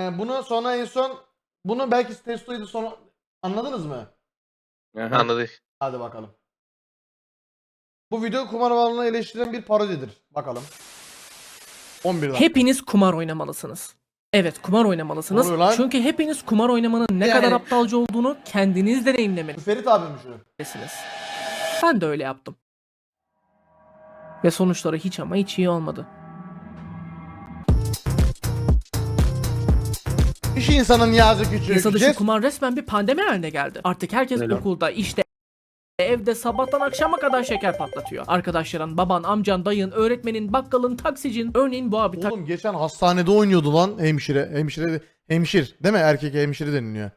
Ee, bunu sonra en son bunu belki testoydu sonra anladınız mı? Aha. Anladık. Hadi bakalım. Bu video kumar bağımlılığını eleştiren bir parodidir. Bakalım. 11 dakika. Hepiniz kumar oynamalısınız. Evet kumar oynamalısınız. Lan. Çünkü hepiniz kumar oynamanın ne Yani- kadar aptalca olduğunu kendiniz deneyimlemelisiniz. Ferit abim şu. Ben de öyle yaptım. Ve sonuçları hiç ama hiç iyi olmadı. İnsanın yazı küçük. Yasa dışı Jest- kumar resmen bir pandemi haline geldi. Artık herkes Öyle. okulda, işte evde sabahtan akşama kadar şeker patlatıyor. Arkadaşların, baban, amcan, dayın, öğretmenin, bakkalın, taksicin, örneğin bu abi Oğlum geçen hastanede oynuyordu lan hemşire. Hemşire hemşir değil mi? Erkek hemşire deniliyor.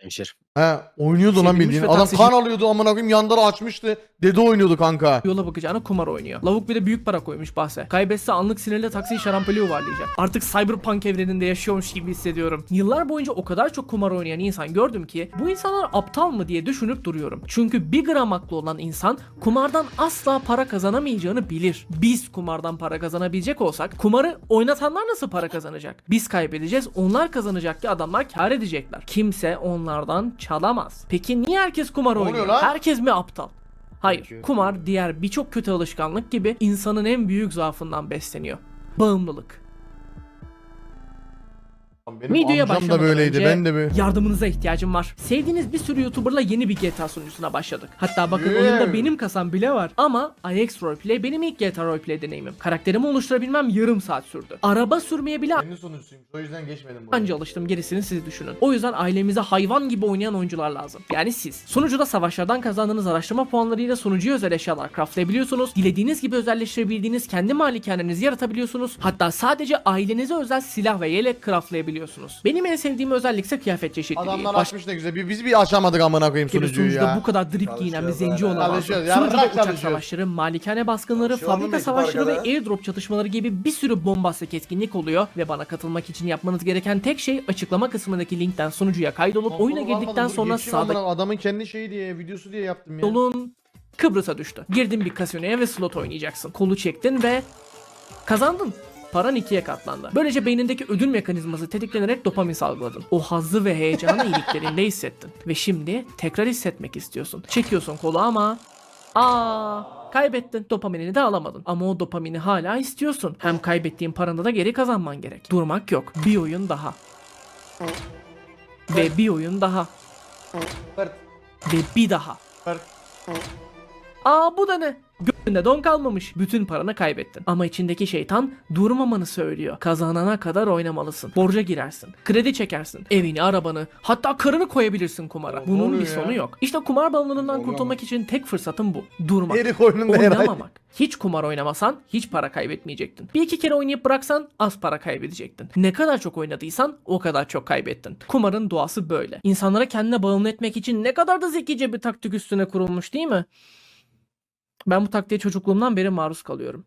Hemşir. He oynuyordu lan Sevgilmiş bildiğin. ve Adam taksici- kan alıyordu amına koyayım yanları açmıştı. Dede oynuyordu kanka. yola bakacağına kumar oynuyor. Lavuk bir de büyük para koymuş bahse. Kaybetse anlık sinirle taksiyi şarampole yuvarlayacak. Artık cyberpunk evreninde yaşıyormuş gibi hissediyorum. Yıllar boyunca o kadar çok kumar oynayan insan gördüm ki bu insanlar aptal mı diye düşünüp duruyorum. Çünkü bir gram aklı olan insan kumardan asla para kazanamayacağını bilir. Biz kumardan para kazanabilecek olsak kumarı oynatanlar nasıl para kazanacak? Biz kaybedeceğiz onlar kazanacak ki adamlar kar edecekler. Kimse onlardan çalamaz. Peki niye herkes kumar oynuyor? lan? Herkes mi aptal? Hayır, kumar diğer birçok kötü alışkanlık gibi insanın en büyük zaafından besleniyor. Bağımlılık. Benim Videoya amcam da başlamadan böyleydi. önce Ben de böyle. yardımınıza ihtiyacım var. Sevdiğiniz bir sürü YouTuber'la yeni bir GTA sunucusuna başladık. Hatta bakın Yeah. oyunda benim kasam bile var. Ama IX Roleplay benim ilk GTA Roleplay deneyimim. Karakterimi oluşturabilmem yarım saat sürdü. Araba sürmeye bile Kendi sonucuymuş. O yüzden geçmedim buraya. Anca alıştım gerisini siz düşünün. O yüzden ailemize hayvan gibi oynayan oyuncular lazım. Yani siz. Sunucuda savaşlardan kazandığınız araştırma puanlarıyla sunucuya özel eşyalar craftlayabiliyorsunuz. Dilediğiniz gibi özelleştirebildiğiniz kendi malikanenizi yaratabiliyorsunuz. Hatta sadece ailenize özel silah ve yelek craftlayabiliyorsunuz. Benim en sevdiğim özellik ise kıyafet çeşitliliği. Adamlar Başka açmış ne güzel. Bir- Biz bir açamadık amına koyayım sunucuyu ya. bu kadar drip giyinen bir zenci olamaz. Sunucuda uçak savaşları, malikane baskınları, fabrika savaşları ve airdrop çatışmaları gibi bir sürü bombastik etkinlik oluyor ve bana katılmak için yapmanız gereken tek şey açıklama kısmındaki linkten sunucuya kaydolup oyuna girdikten sonra amına- Adamın kendi şeyi diye videosu diye yaptım ya. yolun Kıbrıs'a düştü. Girdin bir kasinoya ve slot oynayacaksın. Kolu çektin ve kazandın. Paran ikiye katlandı. Böylece beynindeki ödül mekanizması tetiklenerek dopamin salgıladın. O hazzı ve heyecanı iliklerinde hissettin. Ve şimdi tekrar hissetmek istiyorsun. Çekiyorsun kolu ama... Aa, kaybettin. Dopaminini de alamadın. Ama o dopamini hala istiyorsun. Hem kaybettiğin paranı da geri kazanman gerek. Durmak yok. Bir oyun daha. Ve bir oyun daha. Ve bir daha. Aa bu da ne? Göğünde don kalmamış. Bütün paranı kaybettin. Ama içindeki şeytan durmamanı söylüyor. Kazanana kadar oynamalısın. Borca girersin. Kredi çekersin. Evini, arabanı, hatta karını koyabilirsin kumara. Ne Bunun bir ya? sonu yok. İşte kumar bağımlılığından kurtulmak için tek fırsatın bu. Durmak. Erik oyununda herhalde. Oynamamak. Hiç kumar oynamasan hiç para kaybetmeyecektin. Bir iki kere oynayıp bıraksan az para kaybedecektin. Ne kadar çok oynadıysan o kadar çok kaybettin. Kumarın doğası böyle. İnsanlara kendine bağımlı etmek için ne kadar da zekice bir taktik üstüne kurulmuş değil mi? Ben bu taktiğe çocukluğumdan beri maruz kalıyorum.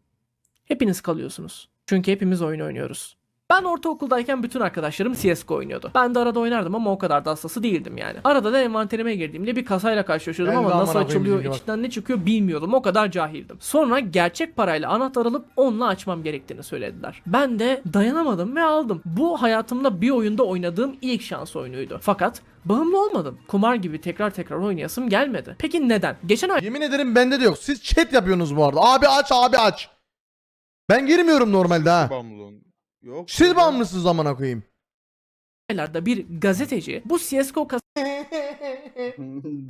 Hepiniz kalıyorsunuz. Çünkü hepimiz oyun oynuyoruz. Ben ortaokuldayken bütün arkadaşlarım CSGO oynuyordu. Ben de arada oynardım ama o kadar da hastası değildim yani. Arada da envanterime girdiğimde bir kasayla karşılaşıyordum Ben ama nasıl açılıyor, içinden ne çıkıyor bilmiyordum. O kadar cahildim. Sonra gerçek parayla anahtar alıp onunla açmam gerektiğini söylediler. Ben de dayanamadım ve aldım. Bu hayatımda bir oyunda oynadığım ilk şans oyunuydu. Fakat bağımlı olmadım. Kumar gibi tekrar tekrar oynayasım gelmedi. Peki neden? Geçen ay Yemin ederim bende de yok. Siz chat yapıyorsunuz bu arada. Abi aç abi aç. Ben girmiyorum normalde ha. Bağımlılığın. Yok. Siz bağımlısınız amına koyayım. aylarda bir gazeteci bu CSGO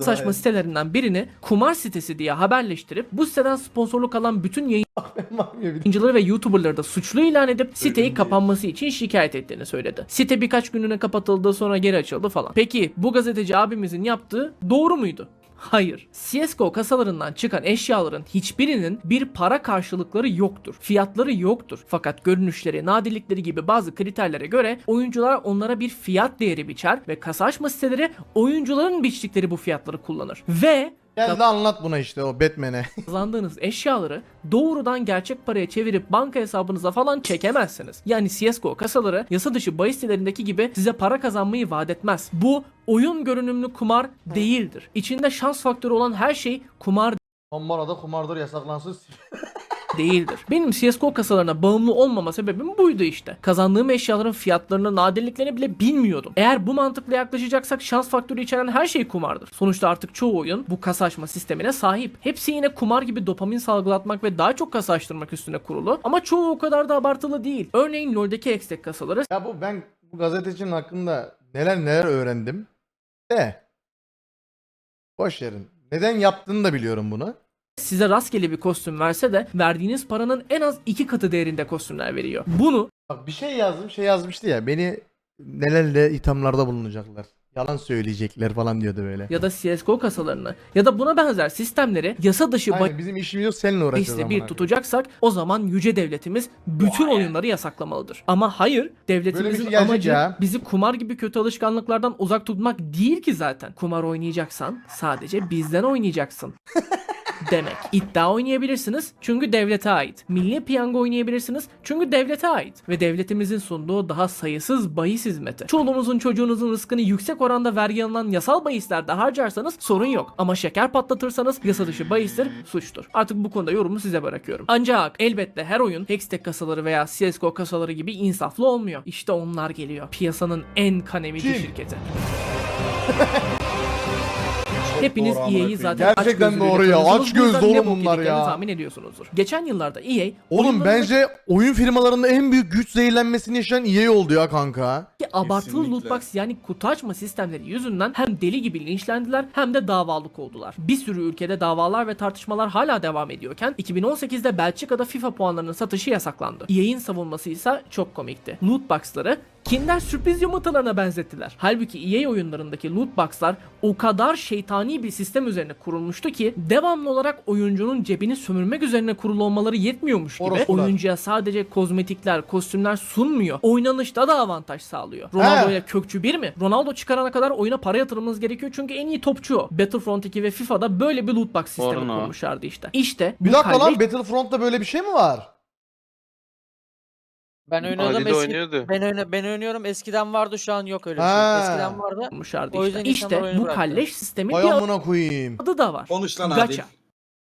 saçma sitelerinden birini kumar sitesi diye haberleştirip bu siteden sponsorluk alan bütün yayıncıları ve YouTuber'ları da suçlu ilan edip siteyi kapanması için şikayet ettiğini söyledi. Site birkaç gününe kapatıldı sonra geri açıldı falan. Peki bu gazeteci abimizin yaptığı doğru muydu? Hayır. CSGO kasalarından çıkan eşyaların hiçbirinin bir para karşılıkları yoktur. Fiyatları yoktur. Fakat görünüşleri, nadirlikleri gibi bazı kriterlere göre oyuncular onlara bir fiyat değeri biçer ve kasa açma siteleri oyuncuların biçtikleri bu fiyatları kullanır. Ve Gel de anlat buna işte o Batman'e. kazandığınız eşyaları doğrudan gerçek paraya çevirip banka hesabınıza falan çekemezsiniz. Yani CSGO kasaları yasa dışı bahis sitelerindeki gibi size para kazanmayı vaat etmez. Bu oyun görünümlü kumar değildir. İçinde şans faktörü olan her şey kumar Tombala'da kumardır yasaklansın. değildir. Benim CSGO kasalarına bağımlı olmama sebebim buydu işte. Kazandığım eşyaların fiyatlarını, nadirliklerini bile bilmiyordum. Eğer bu mantıkla yaklaşacaksak şans faktörü içeren her şey kumardır. Sonuçta artık çoğu oyun bu kasa açma sistemine sahip. Hepsi yine kumar gibi dopamin salgılatmak ve daha çok kasa açtırmak üstüne kurulu. Ama çoğu o kadar da abartılı değil. Örneğin LoL'deki Hextech kasaları Ya bu ben bu gazetecinin hakkında neler neler öğrendim. De. Boş verin. Neden yaptığını da biliyorum bunu. Size rastgele bir kostüm verse de verdiğiniz paranın en az iki katı değerinde kostümler veriyor. Bunu Bak bir şey yazdım şey yazmıştı ya beni nelerle ithamlarda bulunacaklar. Yalan söyleyecekler falan diyordu böyle. ya da CSGO kasalarını ya da buna benzer sistemleri yasa dışı Aynen, bizim işimiz yok seninle uğraşacağız. bahisle amına bir koyayım. tutacaksak o zaman yüce devletimiz bütün oyunları yasaklamalıdır. Ama hayır devletimizin şey gelecek amacı ya. bizi kumar gibi kötü alışkanlıklardan uzak tutmak değil ki zaten. Kumar oynayacaksan sadece bizden oynayacaksın. demek. İddia oynayabilirsiniz çünkü devlete ait. Milli piyango oynayabilirsiniz çünkü devlete ait. Ve devletimizin sunduğu daha sayısız bahis hizmeti. Çoluğunuzun çocuğunuzun rızkını yüksek oranda vergi alınan yasal bahislerde harcarsanız sorun yok. Ama şeker patlatırsanız yasa dışı bahistir, suçtur. Artık bu konuda yorumu size bırakıyorum. Ancak elbette her oyun Hextech kasaları veya CSGO kasaları gibi insaflı olmuyor. İşte onlar geliyor. Piyasanın en kanemici Kim? şirketi. Hepiniz doğru EA'yi zaten Gerçekten açgözlülüğüyle doğru ya. tanıyorsunuz. Bu yüzden ne oğlum bok bunlar yediklerini ya. tahmin ediyorsunuzdur. Geçen yıllarda EA Oğlum oyunlarındaki bence oyun firmalarında en büyük güç zehirlenmesini yaşayan EA oldu ya kanka. abartılı Kesinlikle. lootbox yani kutu açma sistemleri yüzünden hem deli gibi linçlendiler hem de davalık oldular. Bir sürü ülkede davalar ve tartışmalar hala devam ediyorken 2018'de Belçika'da FIFA puanlarının satışı yasaklandı. EA'in savunması ise çok komikti. Lootbox'ları Kinder sürpriz yumurtalarına benzettiler. Halbuki EA oyunlarındaki loot box'lar o kadar şeytani bir sistem üzerine kurulmuştu ki devamlı olarak oyuncunun cebini sömürmek üzerine kurulu olmaları yetmiyormuş gibi Orospular. oyuncuya sadece kozmetikler, kostümler sunmuyor. Oynanışta da avantaj sağlıyor. Ronaldo'ya kökçü bir mi? Ronaldo çıkarana kadar oyuna para yatırmanız gerekiyor çünkü en iyi topçu o. Battlefront 2 ve FIFA'da böyle bir loot box sistemi Porno. kurmuşlardı işte. İşte Bir bu dakika kalle- lan Battlefront'ta böyle bir şey mi var? Ben oynuyordum Ali de eski. oynuyordu. Ben oyna, ben oynuyorum. Eskiden vardı şu an yok öyle bir Ha. şey. Eskiden vardı. kurmuşlardı O işte. yüzden insanlar İşte oyunu bu bıraktı. kalleş sistemin Vay bir amına koyayım. adı da var. Konuş lan Gacha. Adil.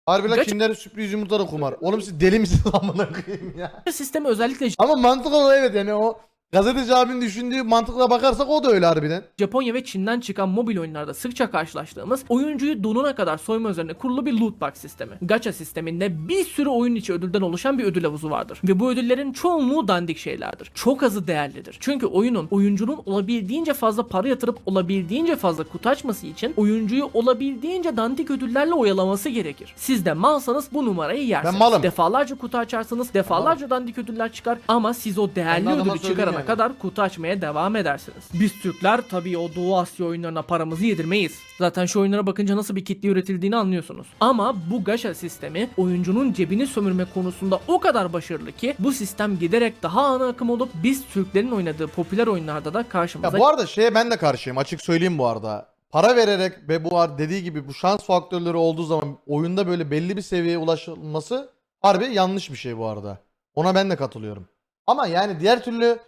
Harbi lan Gacha- Kinder sürpriz yumurta da kumar. Oğlum siz deli misiniz amına koyayım ya? Sistemi özellikle Ama mantık olarak evet yani o gazeteci abinin düşündüğü mantıkla bakarsak o da öyle harbiden. Japonya ve Çin'den çıkan mobil oyunlarda sıkça karşılaştığımız oyuncuyu donuna kadar soyma üzerine kurulu bir loot box sistemi. Gacha sisteminde bir sürü oyun içi ödülden oluşan bir ödül havuzu vardır. Ve bu ödüllerin çoğunluğu dandik şeylerdir. Çok azı değerlidir. Çünkü oyunun oyuncunun olabildiğince fazla para yatırıp olabildiğince fazla kutu açması için oyuncuyu olabildiğince dandik ödüllerle oyalaması gerekir. Siz de malsanız bu numarayı yersiniz. Ben malım. Defalarca kutu açarsınız, defalarca dandik ödüller çıkar ama siz o değerli Ben de adama ödülü söyleyeyim çıkarana yani. Kadar kutu açmaya devam edersiniz. Biz Türkler tabii o Doğu Asya oyunlarına paramızı yedirmeyiz. Zaten şu oyunlara bakınca nasıl bir kitle üretildiğini anlıyorsunuz. Ama bu gacha sistemi oyuncunun cebini sömürme konusunda o kadar başarılı ki bu sistem giderek daha ana akım olup biz Türklerin oynadığı popüler oyunlarda da karşımıza Ya bu arada şeye ben de karşıyım açık söyleyeyim bu arada. Para vererek ve bu dediği gibi bu şans faktörleri olduğu zaman oyunda böyle belli bir seviyeye ulaşılması harbi yanlış bir şey bu arada. Ona ben de katılıyorum. Ama yani diğer türlü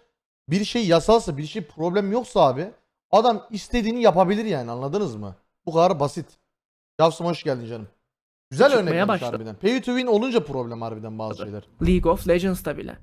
bir şey yasalsa bir şey problem yoksa abi adam istediğini yapabilir yani anladınız mı? Bu kadar basit. Yavsım hoş geldin canım. Güzel Çıkmaya örnek başladı. harbiden. Pay to win olunca problem harbiden bazı şeyler. League of Legends'ta bile.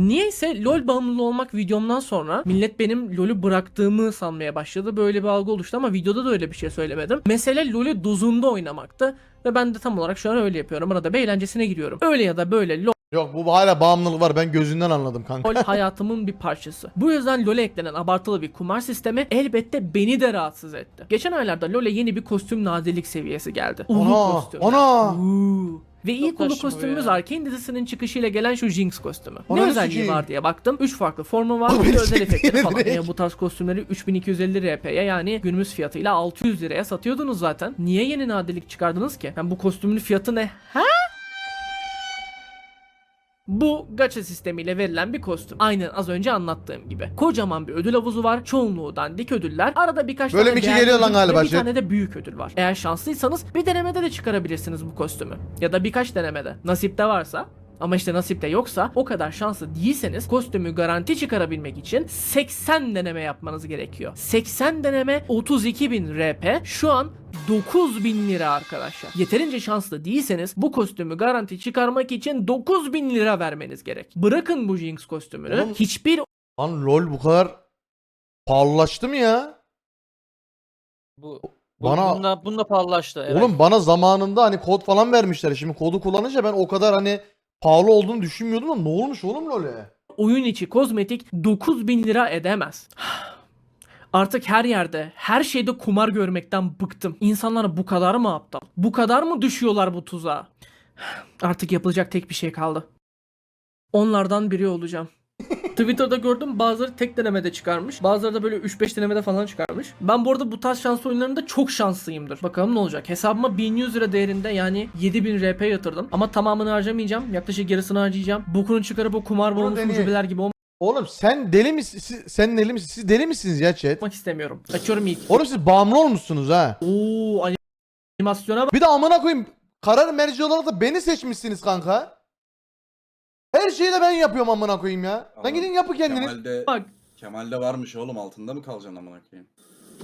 Niyeyse LoL bağımlı olmak videomdan sonra millet benim LoL'ü bıraktığımı sanmaya başladı. Böyle bir algı oluştu ama videoda da öyle bir şey söylemedim. Mesele LoL'ü dozunda oynamaktı ve ben de tam olarak şu an öyle yapıyorum. Arada bir eğlencesine giriyorum. Öyle ya da böyle LoL Yok bu hala bağımlılık var ben gözünden anladım kanka. LoL hayatımın bir parçası. Bu yüzden LoL'e eklenen abartılı bir kumar sistemi elbette beni de rahatsız etti. Geçen aylarda LoL'e yeni bir kostüm nadirlik seviyesi geldi. Ulu Ana, kostüm. ana. Uuu. Ve ilk ulu kostümümüz. Arkane dizisinin çıkışıyla gelen şu Jinx kostümü. ne Ananı özelliği var diye baktım. 3 farklı formu var. Bir özel efektleri falan. E, bu tarz kostümleri 3250 RP'ye yani günümüz fiyatıyla 600 liraya satıyordunuz zaten. Niye yeni nadirlik çıkardınız ki? Yani bu kostümün fiyatı ne? Ha? Bu gacha sistemiyle verilen bir kostüm. Aynen az önce anlattığım gibi. Kocaman bir ödül havuzu var. Çoğunluğu dandik ödüller. Arada birkaç Böyle tane değerli geliyor lan ödül ve galiba Bir şey. tane de büyük ödül var. Eğer şanslıysanız bir denemede de çıkarabilirsiniz bu kostümü. Ya da birkaç denemede. Nasipte varsa Ama işte nasipte yoksa o kadar şanslı değilseniz kostümü garanti çıkarabilmek için 80 deneme yapmanız gerekiyor. 80 deneme 32.000 RP şu an 9000 lira arkadaşlar. Yeterince şanslı değilseniz bu kostümü garanti çıkarmak için 9000 lira vermeniz gerek. Bırakın bu Jinx kostümünü. Oğlum- Hiçbir Lan lol bu kadar pahalılaştı mı ya? Bu, bu Bana- bununla, bununla pahalılaştı. Evet. Oğlum bana zamanında hani kod falan vermişler. Şimdi kodu kullanınca ben o kadar hani pahalı olduğunu düşünmüyordum da ne olmuş oğlum LoL'e? oyun içi kozmetik 9000 lira edemez. Artık her yerde, her şeyde kumar görmekten bıktım. İnsanlar bu kadar mı aptal? Bu kadar mı düşüyorlar bu tuzağa? Artık yapılacak tek bir şey kaldı. Onlardan biri olacağım. Twitter'da gördüm bazıları tek denemede çıkarmış. Bazıları da böyle 3-5 denemede falan çıkarmış. Ben bu arada bu tarz şans oyunlarında çok şanslıyımdır. Bakalım ne olacak. Hesabıma 1100 lira değerinde yani 7000 RP yatırdım. Ama tamamını harcamayacağım. Yaklaşık yarısını harcayacağım. Bokunu çıkarıp o kumar deneye- ucubeler gibi Oğlum sen deli misin? Siz- Sen deli misin? Siz deli misiniz ya chat? olmak istemiyorum. Açıyorum ilk. Oğlum siz bağımlı olmuşsunuz ha. Oo animasyona bak. Bir de amına koyayım karar merci olarak da beni seçmişsiniz kanka. Her şeyi de ben yapıyorum amına koyayım ya. Lan gidin yapın kendiniz. Kemal'de, Bak. Kemal'de varmış oğlum altında mı kalacaksın amına koyayım?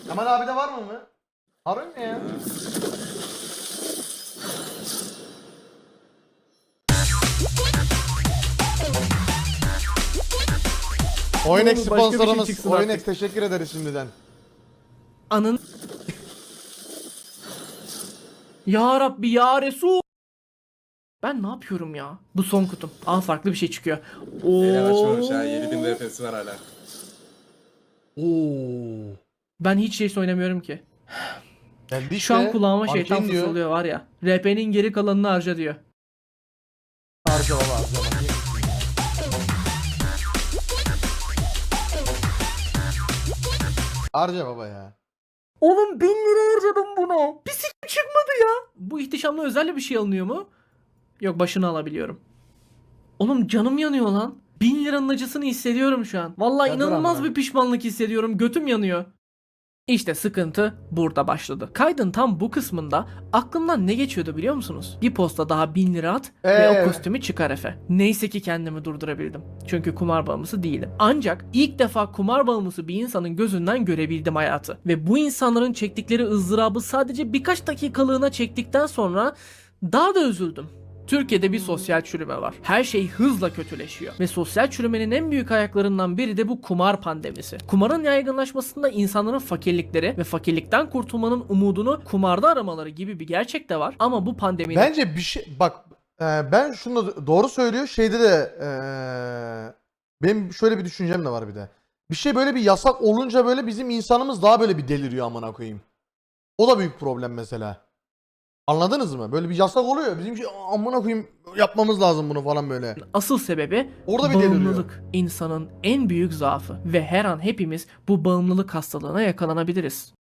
Kemal abi de var mı mı? Harbi mi ya? Oynex başka bir şey sponsorumuz çıksın Oynex artık. teşekkür ederiz şimdiden. Anın. ya Rabbi ya Resul. Ben ne yapıyorum ya? Bu son kutum. Aa farklı bir şey çıkıyor. Beyler açmamış ha Oo. 7000 RP'si var hala. Oo. Ben hiç şey oynamıyorum ki. Geldi işte. Şu an kulağıma şeytan fısıldıyor var ya. RP'nin geri kalanını harca diyor. Harca baba harca baba. Harca baba ya. Oğlum bin lira harcadım buna. Bir sikim çıkmadı ya. Bu ihtişamlı özel bir şey alınıyor mu? Yok başını alabiliyorum. Oğlum canım yanıyor lan. Bin liranın acısını hissediyorum şu an. Vallahi Ya inanılmaz bir pişmanlık hissediyorum. Götüm yanıyor. İşte sıkıntı burada başladı. Kaydın tam bu kısmında aklımdan ne geçiyordu biliyor musunuz? Bir posta daha bin lira at ve Ee? o kostümü çıkar Efe. Neyse ki kendimi durdurabildim. Çünkü kumar bağımlısı değilim. Ancak ilk defa kumar bağımlısı bir insanın gözünden görebildim hayatı. Ve bu insanların çektikleri ızdırabı sadece birkaç dakikalığına çektikten sonra daha da üzüldüm. Türkiye'de bir sosyal çürüme var. Her şey hızla kötüleşiyor. Ve sosyal çürümenin en büyük ayaklarından biri de bu kumar pandemisi. Kumarın yaygınlaşmasında insanların fakirlikleri ve fakirlikten kurtulmanın umudunu kumarda aramaları gibi bir gerçek de var. Ama bu pandeminin Bence bir şey bak e, ben şunu doğru söylüyor şeyde de e, benim şöyle bir düşüncem de var bir de. Bir şey böyle bir yasak olunca böyle bizim insanımız daha böyle bir deliriyor amına koyayım. O da büyük problem mesela. Anladınız mı? Böyle bir yasak oluyor. Bizim şey amına koyayım yapmamız lazım bunu falan böyle. asıl sebebi Orada bir bağımlılık. İnsanın en büyük zaafı ve her an hepimiz bu bağımlılık hastalığına yakalanabiliriz.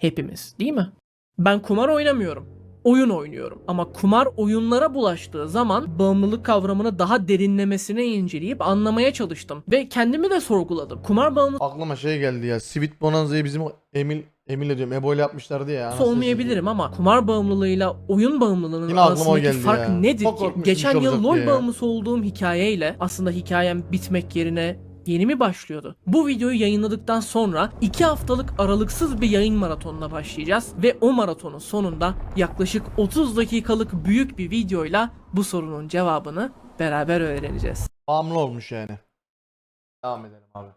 Hepimiz, değil mi? Ben kumar oynamıyorum. Oyun oynuyorum. Ama kumar oyunlara bulaştığı zaman bağımlılık kavramını daha derinlemesine inceleyip anlamaya çalıştım. Ve kendimi de sorguladım. Kumar bağımlısı Aklıma şey geldi ya. Sweet Bonanza'yı bizim Emil Emil'le diyorum. Ebo ile yapmışlardı ya. anasını olmayabilirim ama kumar bağımlılığıyla oyun bağımlılığının Yine aklıma o arasındaki geldi fark ya. nedir Çok ki? korkmuştum Geçen yıl olacak LoL diye ya. bağımlısı olduğum hikayeyle aslında hikayem bitmek yerine yeni mi başlıyordu? Bu videoyu yayınladıktan sonra 2 haftalık aralıksız bir yayın maratonuna başlayacağız ve o maratonun sonunda yaklaşık 30 dakikalık büyük bir videoyla bu sorunun cevabını beraber öğreneceğiz. Bağımlı olmuş yani. Devam edelim abi.